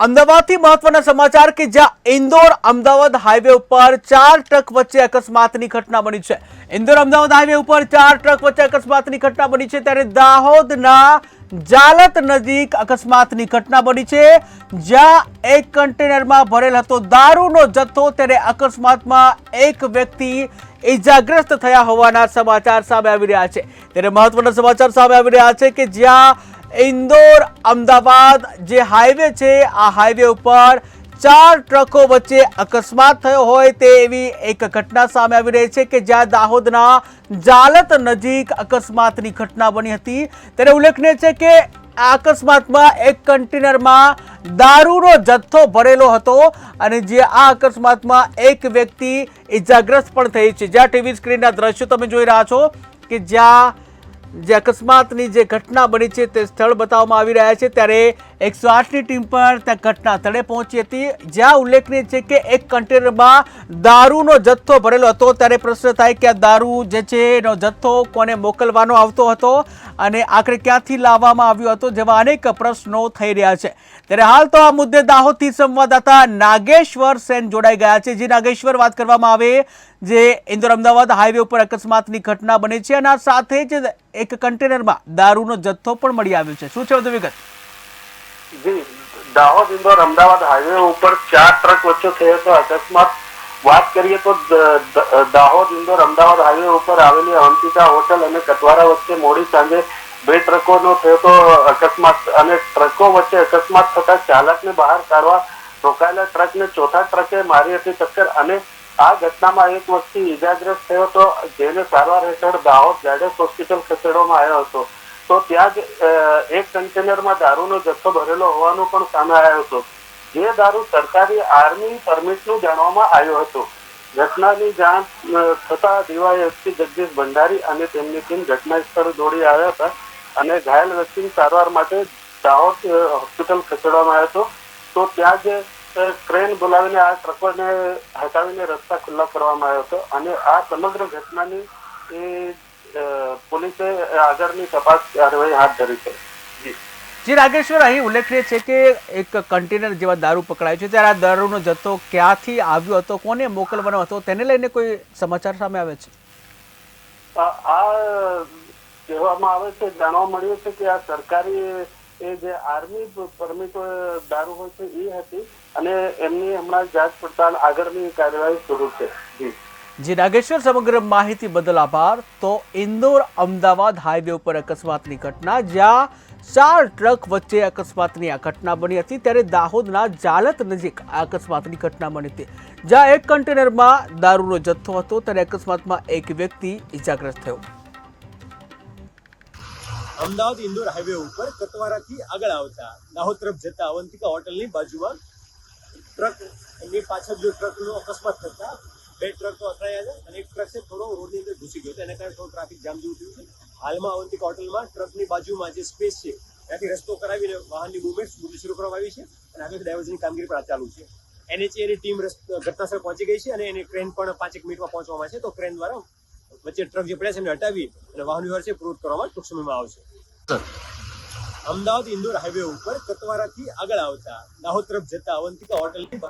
અમદાવાદથી મહત્વના સમાચાર કે જ્યાં ઇન્દોર અમદાવાદ હાઈવે ઉપર ચાર ટ્રક વચ્ચે અકસ્માતની ઘટના બની છે. ઇન્દોર અમદાવાદ હાઈવે ઉપર ચાર ટ્રક વચ્ચે અકસ્માતની ઘટના બની છે ત્યારે દાહોદના જાલત નજીક અકસ્માતની ઘટના બની છે. જ્યાં એક કન્ટેનરમાં ભરેલ હતો દારૂનો જથ્થો, ત્યારે અકસ્માતમાં એક વ્યક્તિ ઇજાગ્રસ્ત થયા હોવાના સમાચાર સામે આવી રહ્યા છે. ત્યારે મહત્વના સમાચાર સામે આવી રહ્યા છે કે જ્યાં ઇન્દોર, અમદાવાદ જે હાઈવે છે, આ હાઈવે ઉપર ચાર ટ્રકો વચ્ચે અકસ્માત થયો હોય તે એવી એક ઘટના સામે આવી રહી છે કે જ્યાં દાહોદના જાલત નજીક અકસ્માતની ઘટના બની હતી. ત્યારે ઉલ્લેખનીય છે કે આ અકસ્માતમાં એક કન્ટેનરમાં દારૂનો જથ્થો ભરેલો હતો અને જે આ અકસ્માતમાં એક વ્યક્તિ ઇજાગ્રસ્ત પણ થઈ છે. જ્યાં ટીવી સ્ક્રીનના દ્રશ્યો તમે જોઈ રહ્યા છો કે જ્યાં જે અકસ્માતની જે ઘટના બની છે તે સ્થળ બતાવવામાં આવી રહ્યા છે. ત્યારે એકસો આઠની ટીમ પણ ત્યાં ઘટના સ્થળે પહોંચી હતી. જ્યાં ઉલ્લેખનીય છે કે એક કન્ટેનરમાં દારૂનો જથ્થો ભરેલો હતો. ત્યારે પ્રશ્ન થાય કે આ દારૂ જે છે એનો જથ્થો કોને મોકલવાનો આવતો હતો અને આખરે ક્યાંથી લાવવામાં આવ્યો હતો જેવા અનેક પ્રશ્નો થઈ રહ્યા છે. ત્યારે હાલ તો આ મુદ્દે દાહોદથી સંવાદદાતા નાગેશ્વર સેન જોડાઈ ગયા છે. જે નાગેશ્વર, વાત કરવામાં આવે જે ઇન્દોર અમદાવાદ હાઈવે ઉપર અકસ્માતની ઘટના બની છે અને આ સાથે જ એક કન્ટેનરમાં દારૂનો જથ્થો પણ મળી આવ્યો છે. શું છે વધુ વિગત? જી, દાહોદ ઇન્દોર અમદાવાદ હાઈવે ઉપર ચાર ટ્રક વચ્ચે થયો હતો અકસ્માત. વાત કરીએ તો દાહોદ ઇન્દોર અમદાવાદ હાઈવે ઉપર આવેલી અવંતિકા હોટલ અને કટવારા વચ્ચે મોડી સાંજે બે ટ્રકોનો થયો તો અકસ્માત અને ટ્રકો વચ્ચે અકસ્માત થતા ચાલકને બહાર કાઢવા રોકાયેલા ટ્રકને ચોથા ટ્રકે મારી હતી ટક્કર અને આ ઘટનામાં એક વ્યક્તિ ઇજાગ્રસ્ત થયો હતો જેને સારવાર હેઠળ દાહોદ ઝાયડસ હોસ્પિટલ ખસેડવામાં આવ્યો હતો. તો ત્યાં જ એક કન્ટેનરમાં દારૂનો જથ્થો ભરેલો હોવાનું પણ સામે આવ્યો હતો. જે દારૂ સરકારી આર્મી પરમિટનું જાણવામાં આવ્યો હતો. ઘટનાની જાણ થતા ડીવાયએસપી જગદીશ ભંડારી અને તેમની ટીમ ઘટના સ્થળે દોડી આવ્યા હતા અને ઘાયલ વ્યક્તિની સારવાર માટે દાહોદ હોસ્પિટલ ખસેડવામાં આવ્યો હતો. તો ત્યાં જ ક્રેન બોલાવીને આ ટ્રકોને હટાવીને રસ્તા ખુલ્લા કરવામાં આવ્યો હતો અને આ સમગ્ર ઘટનાની એ પોલીસે આગળની તપાસ કાર્યવાહી હાથ ધરી છે. જી. જે નાગેશ્વર અહીં ઉલ્લેખનીય છે કે એક કન્ટેનર જેવા દારૂ પકડાયો છે. ત્યારે આ દારૂનો જથ્થો ક્યાંથી આવ્યો હતો કોને મોકલવાનો હતો તેને લઈને કોઈ સમાચાર સામે આવે છે? આ આ કહેવામાં આવે છે જાણવા મળ્યું છે કે આ સરકારી એ જે આર્મી પરમિટ દારૂ હોય છે એ હતી અને એમની હમણાં જાંચ પડતાલ આગળની કાર્યવાહી શરૂ છે. જી. જે, નાગેશ્વર સમગ્ર માહિતી બદલ આભાર. તો ઇન્દોર અમદાવાદ હાઈવે ઉપર અકસ્માતની ઘટના, જ્યાં ચાર ટ્રક વચ્ચે અકસ્માતની આ ઘટના બની હતી. ત્યારે દાહોદના જાલત નજીક આ અકસ્માતની ઘટના બની હતી. જ્યાં એક કન્ટેનરમાં દારૂનો જથ્થો હતો, ત્યારે અકસ્માતમાં એક વ્યક્તિ ઇજાગ્રસ્ત થયો. અમદાવાદ ઇન્દોર હાઈવે ઉપર કતવારાથી આગળ આવતા દાહોદ તરફ જતા અવંતિકા હોટલની બાજુમાં ટ્રક એમની પાછળ જો ટ્રકનો અકસ્માત થતા બે ટ્રક તો અથડાયા છે અને એક ટ્રક છે થોડો રોડની અંદર ઘૂસી ગયો એના કારણે થોડો ટ્રાફિક જામ જેવું થયું છે. હાલમાં અવંતિકા હોટલમાં ટ્રકની બાજુમાં જે સ્પેસ છે, ત્યાંથી રસ્તો કરાવીને વાહનની મુવમેન્ટ સ્મૂથલી શરૂ કરવામાં આવી છે અને આગળ ડાયવર્ઝનની કામગીરી પણ ચાલુ છે. એનએચએની ટીમ ઘટનાસ્થળ પહોંચી ગઈ છે અને એની ટ્રેન પણ પાંચેક મિનિટમાં પહોંચવામાં છે. તો ટ્રેન દ્વારા વચ્ચે ટ્રક જે પડ્યા છે એને હટાવી અને વાહન વ્યવહાર છે પૂરો કરવામાં ટૂંક સમયમાં આવશે. અમદાવાદ ઇન્દોર હાઈવે ઉપર કતવારાથી આગળ આવતા દાહોદ તરફ જતા અવંતિકા હોટલની બા-